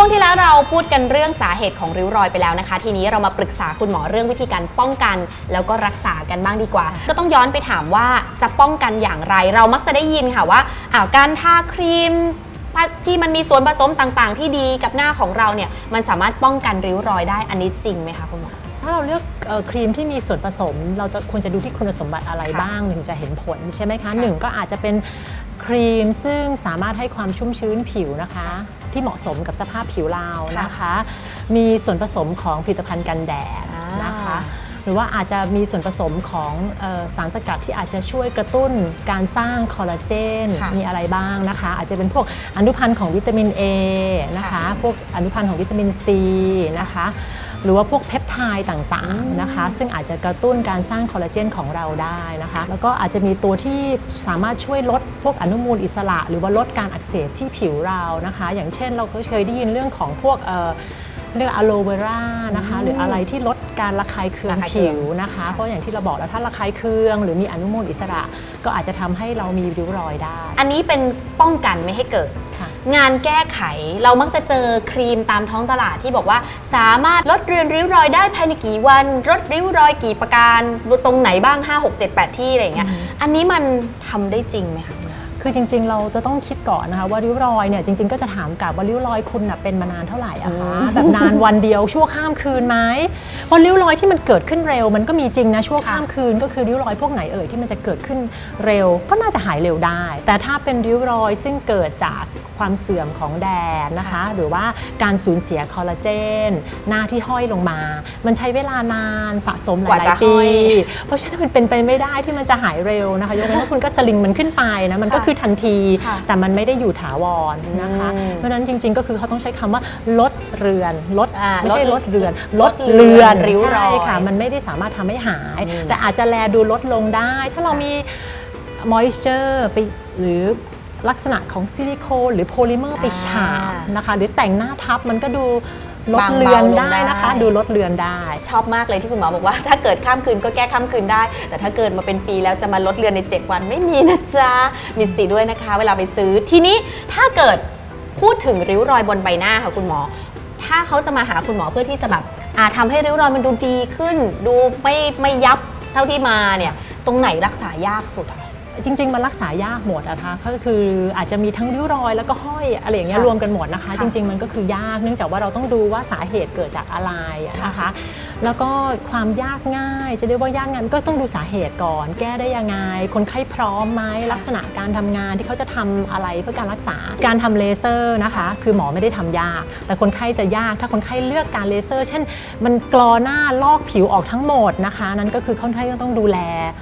ช่วงที่แล้วเราพูดกันเรื่องสาเหตุของริ้วรอยไปแล้วนะคะ ทีนี้เรามาปรึกษาคุณหมอเรื่องวิธีการป้องกัน แล้วก็รักษากันบ้างดีกว่า ก็ต้องย้อนไปถามว่าจะป้องกันอย่างไร เรามักจะได้ยินค่ะว่าอ้าวการทาครีมที่มันมีส่วนผสมต่างๆ ที่ดีกับหน้าของเราเนี่ยมันสามารถป้องกันริ้วรอยได้อันนี้จริงไหมคะคุณหมอ ถ้าเราเลือกเอ่อครีมที่มีส่วนผสม เราจะควรจะดูที่คุณสมบัติอะไรค่ะบ้างถึงจะเห็นผลใช่ไหมคะค่ะหนึ่งก็อาจจะเป็น ครีมซึ่งสามารถให้ความชุ่มชื้นผิวนะคะ ที่เหมาะสมกับสภาพผิวเรานะคะ มีส่วนผสมของผลิตภัณฑ์กันแดดนะคะ หรือว่าอาจจะมีส่วนผสมของเออสารสกัดที่อาจจะช่วยกระตุ้นการสร้างคอลลาเจนค่ะมีอะไรบ้างนะคะ อาจจะเป็นพวกอนุพันธ์ของวิตามิน A นะคะค่ะพวกอนุพันธ์ของวิตามิน C นะคะ หรือว่าพวกเพปไทด์ต่างๆนะคะ ซึ่งอาจจะกระตุ้นการสร้างคอลลาเจนของเราได้นะคะ แล้วก็อาจจะมีตัวที่สามารถช่วยลดพวกอนุมูลอิสระ หรือว่าลดการอักเสบที่ผิวเรานะคะ อย่างเช่นเราก็เคยได้ยินเรื่องของพวกเอ่อเรียกอะโลเวรานะคะ หรืออะไรที่ลด การระคายเคืองระคายเคืผิอง วนะคะ เพราะอย่างที่เราบอกแล้วถ้าระคายเคือง หรือมีอนุมูลอิสระ ก็อาจจะทำให้เรามีริ้วรอยได้อันนี้เป็นป้องกันไม่ให้เกิด ค่ะ งานแก้ไขเรามักจะเจอครีมตามท้องตลาดที่บอกว่า สามารถลดเรือนริ้วรอยได้ภายในกี่วันลดริ้วรอยกี่ประการตรงไหนบ้าง 5 6 7 8 ที่อะไรอย่างเงี้ยอันนี้มันทำได้จริงไหมคะ คือจริง ๆ เราจะต้องคิดก่อนนะคะว่าริ้วรอยเนี่ยจริง ๆ ก็จะถามกลับว่าริ้วรอยคุณน่ะเป็นมานานเท่าไหร่อะคะแบบนานวันเดียวชั่วข้ามคืนไหมเพราะริ้วรอยที่มันเกิดขึ้นเร็ว มันก็มีจริงนะชั่วข้ามคืน ก็คือริ้วรอยพวกไหนเอ่ยที่มันจะเกิดขึ้นเร็ว ก็น่าจะหายเร็วได้ แต่ถ้าเป็นริ้วรอยซึ่งเกิดจากความเสื่อมของแดดนะคะค่ะหรือว่าการสูญเสียคอลลาเจน หน้าที่ห้อยลงมา มันใช้เวลานานสะสมหกว่าลาจะยๆปีห้อยเพราะฉะนั้นมันเป็นไปไม่ได้ที่มันจะหายเร็วนะคะยกเว้นว่าคุณก็สลิงมันขึ้นไปนะมันก็ค่ะคือทันทีค่ะแต่มันไม่ได้อยู่ถาวรนะคะอืมเพราะฉะนั้นจริง ๆ ก็คือเขาต้องใช้คำว่าลดเรือนลดอ่าไม่ใช่ลลดดเรือนลลดดเรืเรืออนนริ้วรอยใช่ค่ะ มันไม่ได้สามารถทำให้หายอืมแต่อาจจะแลดูลดลงได้ ถ้าเรามี moisture ไปหรือลักษณะของซิลิโคนหรือโพลิเมอร์ไปฉาบนะคะ หรือแต่งหน้าทับมันก็ดู ลดบางเลือนเบาลงได้นะคะได้ดูลดเลือนได้ ชอบมากเลยที่คุณหมอบอกว่า ถ้าเกิดข้ามคืนก็แก้ข้ามคืนได้ แต่ถ้าเกิดมาเป็นปีแล้วจะมาลดเรือนใน 7 วันไม่มีนะจ๊ะมีสติด้วยนะคะ เวลาไปซื้อทีนี้ถ้าเกิดพูดถึงริ้วรอยบนใบหน้าค่ะคุณหมอ ถ้าเขาจะมาหาคุณหมอเพื่อที่จะแบบอ่าทำให้ริ้วรอยมันดูดีขึ้น ดูไม่ไม่ยับเท่าที่มาเนี่ย ตรงไหนรักษายากสุดอะ จริง ๆ มันรักษายากหมดอะคะก็คืออาจจะมีทั้งริ้วรอยแล้วก็ห้อยอะไรอย่างเงี้ยค่ะรวมกันหมดนะคะค่ะจริง ๆ มันก็คือยากเนื่องจากว่าเราต้องดูว่าสาเหตุเกิดจากอะไรอะนะคะ แล้วก็ความยากง่ายจะเรียกว่ายากง่ายก็ต้องดูสาเหตุก่อน แก้ได้ยังไง คนไข้พร้อมไหมลักษณะการทำงานที่เขาจะทำอะไรเพื่อการรักษาการทำเลเซอร์นะคะ คือหมอไม่ได้ทำยาก แต่คนไข้จะยากถ้าคนไข้เลือกการเลเซอร์ เช่น มันกรอหน้าลอกผิวออกทั้งหมดนะคะ นั่นก็คือคนไข้ก็ต้องดูแล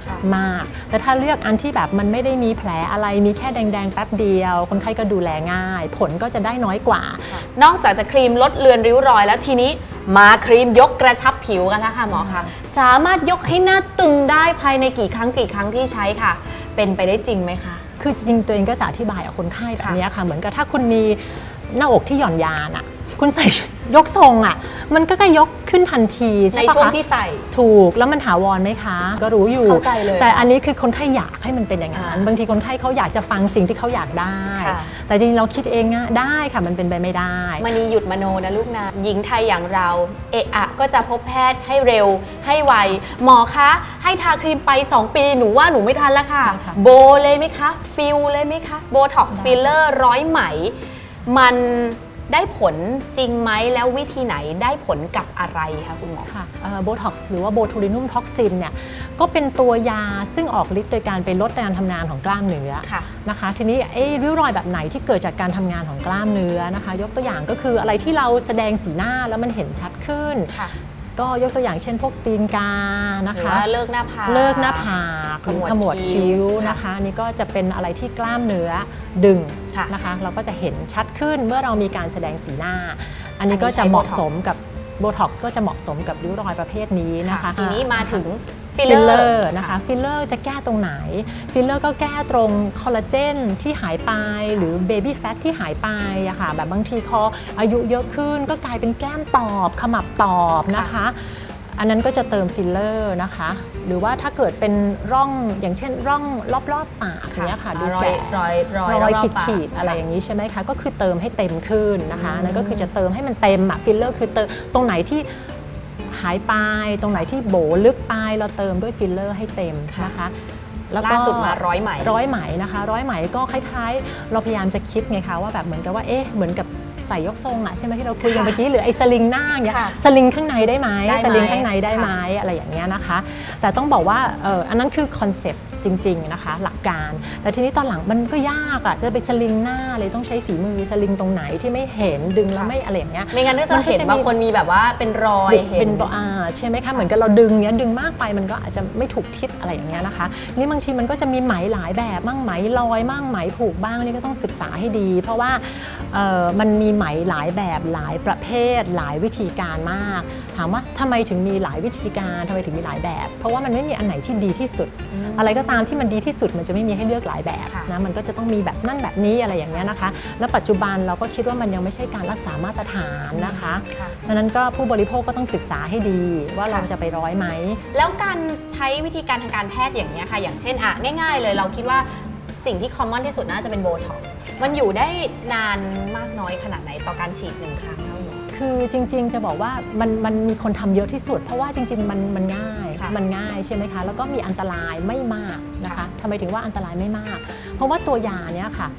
ค่ะมาก แต่ถ้าเลือกอันที่แบบมันไม่ได้มีแผลอะไรมีแค่แดงๆ แป๊บเดียว คนไข้ก็ดูแลง่าย ผลก็จะได้น้อยกว่า นอกจากจะครีมลดเลือนริ้วรอยแล้วทีนี้มาครีมยกกระชับผิวกันแล้วค่ะหมอคะสามารถยกให้หน้าตึงได้ภายในกี่ครั้งกี่ครั้งที่ใช้ค่ะ เป็นไปได้จริงไหมคะ คือจริงๆตัวเองก็จะอธิบายกับคนไข้แบบค่ะเนี้ยค่ะ เหมือนกับถ้าคุณมีหน้าอกที่หย่อนยานอะคุณใส่ชุด ยกทรงอะมันก็ก็ยกขึ้นทันทีในใช่ปะช่วงคะที่ใส่ ถูกแล้วมันถาวรไหมคะ ก็รู้อยู่ เข้าใจเลยแต่อันนี้คือคนไข้อยากให้มันเป็นอย่างนั้น อ่าบางทีคนไข้เขาอยากจะฟังสิ่งที่เขาอยากได้ ค่ะ แต่จริงๆเราคิดเองอะได้ค่ะมันเป็นไปไม่ได้ มณีหยุดมโนนะลูกนะ หญิงไทยอย่างเรา เอะอะก็จะพบแพทย์ให้เร็ว ให้ไว หมอคะ ให้ทาครีมไป 2 ปี หนูว่าหนูไม่ทันแล้วค่ะใช่ค่ะ โบเลยไหมคะ ฟิลเลยไหมคะ โบท็อกซ์ฟิลเลอร์ร้อยไหม มัน ได้ผลจริงไหมแล้ววิธีไหนได้ผลกับอะไรคะคุณหมอค่ะโบท็อกซ์หรือว่าโบทูลินุมท็อกซินเนี่ยก็เป็นตัวยาซึ่งออกฤทธิ์โดยการไปลดการทำงานของกล้ามเนื้อค่ะนะคะ ทีนี้ไอ้ริ้วรอยแบบไหนที่เกิดจากการทำงานของกล้ามเนื้อนะคะ ยกตัวอย่างก็คืออะไรที่เราแสดงสีหน้าแล้วมันเห็นชัดขึ้นค่ะ ก็ยกตัวอย่างเช่นพวกตีนกานะหรือคะว่าเลิกหน้าผากเลิกหน้าผากขมวดขมวดคิ้คิ้ววนะคะอันนี่ก็จะเป็นอะไรที่กล้ามเนื้อดึงค่ะนะคะ เราก็จะเห็นชัดขึ้นเมื่อเรามีการแสดงสีหน้า อันนี้อันนี้ก็จะใช้เหมาะ Botox สมกับโบท็อกซ์ก็จะเหมาะสมกับริ้วรอยประเภทนี้นะคะ ทีนี้มาถึง ฟิฟิลลเลเลออร์ร์นะคะฟิลเลอร์จะแก้ตรงไหนฟิลเลอร์ก็แก้ตรงคอลลาเจนที่หายไปหรือเบบี้แฟตที่หายไปอะค่ะแบบบางทีคออายุเยอะขึ้นก็กลายเป็นแก้มตอบขมับตอบนะคะอันนั้นก็จะเติมฟิลเลอร์นะคะ หรือว่าถ้าเกิดเป็นร่องอย่างเช่นร่องรอบๆปากอย่างเนี้ยค่ะดูรอยแก่รอยรอยรอยบขีดๆปากขีดๆอะไรอย่างนี้ใช่ไหมคะ ก็คือเติมให้เต็มขึ้นนะคะอืมนั่นก็คือจะเติมให้มันเต็มอะฟิลเลอร์คือเติมตรงไหนที่ หายไป ตรงไหนที่โบลึกไปเราเติมด้วยฟิลเลอร์ให้เต็มนะคะแล้วก็ล่าสุดมาร้อยไหมร้อยไหมนะคะร้อยไหมก็คล้ายๆ เราพยายามจะคิดไงคะว่าแบบเหมือนกับว่าเอ๊ะเหมือนกับใส่ยกทรงอะใช่ไหมที่เราคุยกันค่ะเมื่อกี้หรือไอ้สลิงหน้าอย่างเงี้ยค่ะสลิงข้างในได้ไหมได้ไหมสลิงข้างในได้ค่ะไหมอะไรอย่างเงี้ยนะคะ แต่ต้องบอกว่าเอออันนั้นคือคอนเซปต์ จริง ๆนะคะ หลักการ แต่ทีนี้ตอนหลังมันก็ยากอะจะไปสลิงหน้าเลยต้องใช้ฝีมือสลิงตรงไหนที่ไม่เห็นดึงแล้วค่ะไม่อะไรอย่างเงี้ยไม่งั้นก็จะเห็นมันก็จะมีบางคนมีแบบว่าเป็นรอยบุกเห็นเป็นบอาใช่ไหมคะเหมือนกับเราดึงเนี้ยดึงมากไปมันก็อาจจะไม่ถูกทิศอะไรอย่างเงี้ยนะคะ นี่บางทีมันก็จะมีไหมหลายแบบมั่งไหมลอยมั่งไหมผูกบ้างนี่ก็ต้องศึกษาให้ดี เพราะว่าเอ่อมันมีไหมหลายแบบหลายประเภท หลายวิธีการมาก ถามว่าทำไมถึงมีหลายวิธีการทำไมถึงมีหลายแบบ เพราะว่ามันไม่มีอันไหนที่ดีที่สุด อะไรก็ตามที่มันดีที่สุดมันจะไม่มีให้เลือกหลายแบบค่ะนะมันก็จะต้องมีแบบนั่นแบบนี้อะไรอย่างเงี้ยนะคะ แล้วปัจจุบันเราก็คิดว่ามันยังไม่ใช่การรักษามาตรฐานนะคะค่ะดังนั้นก็ผู้บริโภคก็ต้องศึกษาให้ดีว่าเราจะไปร้อยไหม แล้วการใช้วิธีการทางการแพทย์อย่างนี้ยค่ะ อย่างเช่นอะง่าย ๆ เลยเราคิดว่าสิ่งที่คอมมอนที่สุดน่าจะเป็นโบท็อกซ์มันอยู่ได้นานมากน้อยขนาดไหนต่อการฉีดหนึ่งครั้งเท่านี้คือจริงๆจะบอกว่ามันมันมีคนทำเยอะที่สุด เพราะว่าจริง ๆ มันมันง่ายค่ะ มันง่ายใช่ไหมคะแล้วก็มีอันตรายไม่มากนะคะค่ะทำไมถึงว่าอันตรายไม่มาก เพราะว่าตัวยาเนี้ยค่ะ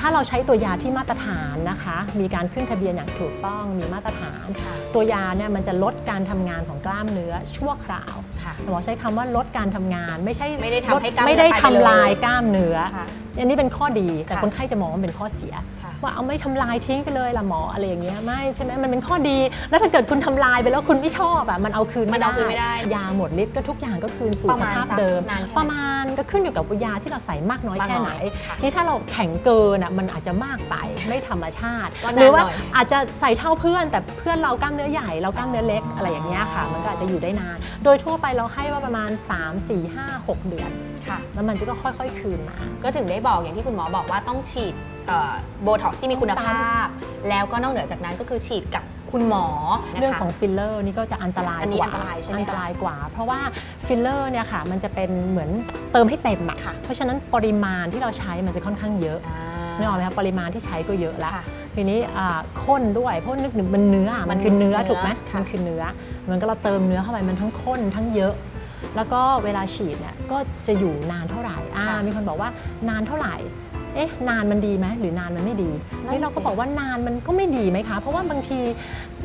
ถ้าเราใช้ตัวยาที่มาตรฐานนะคะ มีการขึ้นทะเบียนอย่างถูกต้องมีมาตรฐานค่ะตัวยาเนี่ยมันจะลดการทำงานของกล้ามเนื้อชั่วคราวค่ะหมอใช้คำว่าลดการทำงานไม่ใช่ไม่ได้ทำลให้กล้ามเนื้อไม่ได้ตายไปทำลายเลยกล้ามเนื้อค่ะอันนี้เป็นข้อดีแต่ค่ะคนไข้จะมองว่าเป็นข้อเสียค่ะ ว่าเอาไม่ทำลายทิ้งไปเลยล่ะหมออะไรอย่างเงี้ยไม่ใช่ไหมมันเป็นข้อดี แล้วถ้าเกิดคุณทำลายไปแล้วคุณไม่ชอบอะมันเอาคืนมันเอาคืนไม่ได้ยาหมดฤทธิ์ก็ทุกอย่างก็คืนสู่ประสมาณภาพสักเดิมนานแค่ไหนประมาณก็ขึ้นอยู่กับยาที่เราใส่มากน้อยมากน้อยแค่ไหนค่ะนี่ถ้าเราแข็งเกินอะมันอาจจะมากไปไม่ธรรมชาติก็นานหรือว่าหน่อยอาจจะใส่เท่าเพื่อน แต่เพื่อนเรากล้ามเนื้อใหญ่เรากล้ามเนื้อเล็กอะไรอย่างเงี้ยค่ะ มันก็อาจจะอยู่ได้นาน โดยทั่วไปเราให้ว่าประมาณ 3 4 5 6 เดือนค่ะแล้วมันจะก็ค่อยๆคืนมา ก็ถึงได้บอกอย่างที่คุณหมอบอกว่าต้องฉีด โบท็อกซ์ที่มีคุณภาพ แล้วก็นอกเหนือจากนั้นก็คือฉีดกับคุณหมอนะคะเรื่องของฟิลเลอร์นี่ก็จะอันตรายอันนี้กว่าอันตรายใช่ไหมคะอันตรายกว่า เพราะว่าฟิลเลอร์เนี่ยค่ะมันจะเป็นเหมือนเติมให้เต็มอะค่ะเพราะฉะนั้นปริมาณที่เราใช้มันจะค่อนข้างเยอะอ่านึกออกไหมคะปริมาณที่ใช้ก็เยอะแล้วค่ะทีนี้อ่าข้นด้วยเพราะนึกถึงมันเนื้ออะมัมันนคือเนื้อเนื้อถูกไหมค่ะมันคือเนื้อเหมือนกับเราเติมเนื้อเข้าไปมันทั้งข้นทั้งเยอะ แล้วก็เวลาฉีดเนี่ยก็จะอยู่นานเท่าไหร่อ่ามีคนบอกว่านานเท่าไหร่ เอ๊ะนานมันดีไหมหรือนานมันไม่ดีนั่นนี่เราก็สิบอกว่านานมันก็ไม่ดีไหมคะ เพราะว่าบางที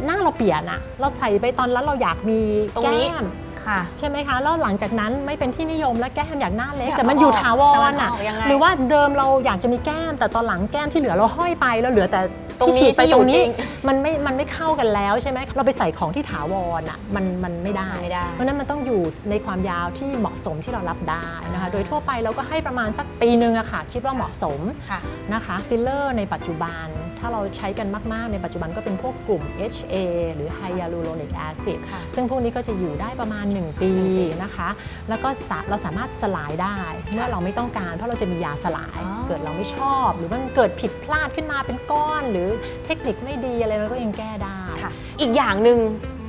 หน้าเราเปลี่ยนอะเราใส่ไปตอนแล้วเราอยากมีตรงแก้นี้ม ค่ะ ใช่ไหมคะ แล้วหลังจากนั้นไม่เป็นที่นิยมแล้วแก้มอยากหน้าเล็ก อยากแต่มันเอาอยู่ออกถาวแต่มัรนอะออกยังไง หรือว่าเดิมเราอยากจะมีแก้ม แต่ตอนหลังแก้มที่เหลือเราห้อยไปแล้วเหลือแต่ ตรงที่นี้ฉีดไปที่อยู่ตรงนี้จริงมันไม่มันไม่เข้ากันแล้วใช่ไหมเราไปใส่ของที่ถาวรอะมันมันไม่ได้ ไม่ได้เพราะฉะนั้นมันต้องอยู่ในความยาวที่เหมาะสมที่เรารับได้นะคะโดยทั่วไปเราก็ให้ประมาณสักปีหนึ่งอะค่ะ คิดว่าเหมาะสมค่ะ นะคะ ฟิลเลอร์ในปัจจุบัน ถ้าเราใช้กันมาก ๆ ในปัจจุบันก็เป็นพวกกลุ่ม HA หรือ Hyaluronic acid ค่ะซึ่งพวกนี้ก็จะอยู่ได้ประมาณ 1 ปีหนึ่งปีนะคะ แล้วก็สาเราสามารถสลายได้ เมื่อเราไม่ต้องการ เพราะเราจะมียาสลายอ๋อเกิดเราไม่ชอบ หรือมันเกิดผิดพลาดขึ้นมาเป็นก้อน หรือเทคนิคไม่ดีอะไรเราก็ยังแก้ได้ค่ะอีกอย่างหนึ่ง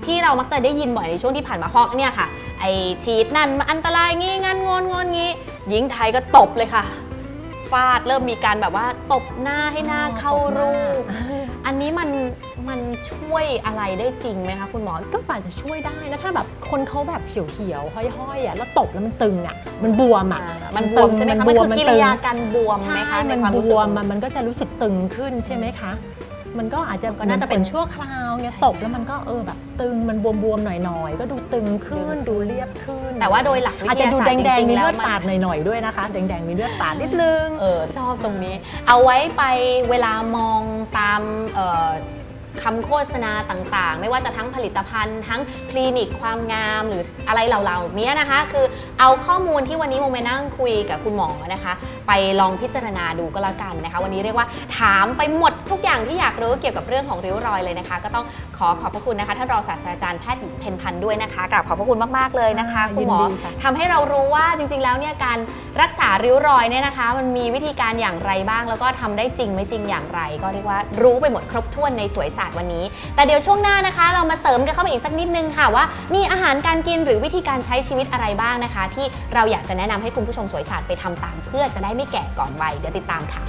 ที่เรามักจะได้ยินบ่อยในช่วงที่ผ่านมาเพราะเนี่ยค่ะ ไอฉีดนั่นมาอันตรายงี้งั้นงอนงอนงี้หญิงไทยก็ตบเลยค่ะ ฟาด เริ่มมีการแบบว่าตบหน้าให้หน้าเข้ารูป อันนี้มันมันช่วยอะไรได้จริงไหมคะคุณหมอ ก็อาจจะช่วยได้นะถ้าแบบคนเขาแบบเขียวๆห้อยๆอะแล้วตบแล้วมันตึงอะมันบวมอะมันบวมใช่ไหมคะมันบคือกิริยาการบวมไหมใช่คะในมันความบรู้สึกวมอะมันก็จะรู้สึกตึงขึ้นใช่ไหมคะ มันก็อาจจะก็น่าจะเป็นหมือชั่วคราวเงี้ยใช่ตบแล้วมันก็เออแบบตึงมันบวมๆหน่อยๆ ก็ดูตึงขึ้นดูเรียบขึ้น แต่ว่าโดยหลักวิอาจทจะยาดูศาสตแดร์จงริๆงมีๆแล้เลืวอดมันปาดหน่อยๆด้วยนะคะ แดงๆมีเลือดปาดนิดนึงเออชอบตรงนี้ เอาไว้ไปเวลามองตามเอ่อคำโฆษณาต่างๆ ไม่ว่าจะทั้งผลิตภัณฑ์ ทั้งคลินิกความงามหรืออะไรเหล่าๆนี้นะคะ คือ เอาข้อมูลที่วันนี้โมเมนั่งคุยกับคุณหมอนะคะ ไปลองพิจารณาดูก็แล้วกันนะคะ วันนี้เรียกว่าถามไปหมดทุกอย่างที่อยากรู้เกี่ยวกับเรื่องของริ้วรอยเลยนะคะ ก็ต้องขอขอบพระคุณนะคะท่านรองศาสตราจารย์แพทย์หญิงเพนพันธ์ด้วยนะคะกราบขอบพระคุณมากๆเลยนะคะ คุณหมอยินดีค่ะทำให้เรารู้ว่าจริง ๆ แล้วเนี่ยการรักษาริ้วรอยเนี่ยนะคะ มันมีวิธีการอย่างไรบ้าง แล้วก็ทำได้จริงไม่จริงอย่างไร ก็เรียกว่ารู้ไปหมดครบถ้วนในสวยศาสตร์วันนี้ แต่เดี๋ยวช่วงหน้านะคะ เรามาเสริมกันเข้าไปอีกสักนิดนึงค่ะว่า มีอาหารการกินหรือวิธีการใช้ชีวิตอะไรบ้างนะคะ ที่เราอยากจะแนะนำให้คุณผู้ชมสวยศาสตร์ไปทำตาม เพื่อจะได้ไม่แก่ก่อนวัยเดี๋ยวติดตามค่ะ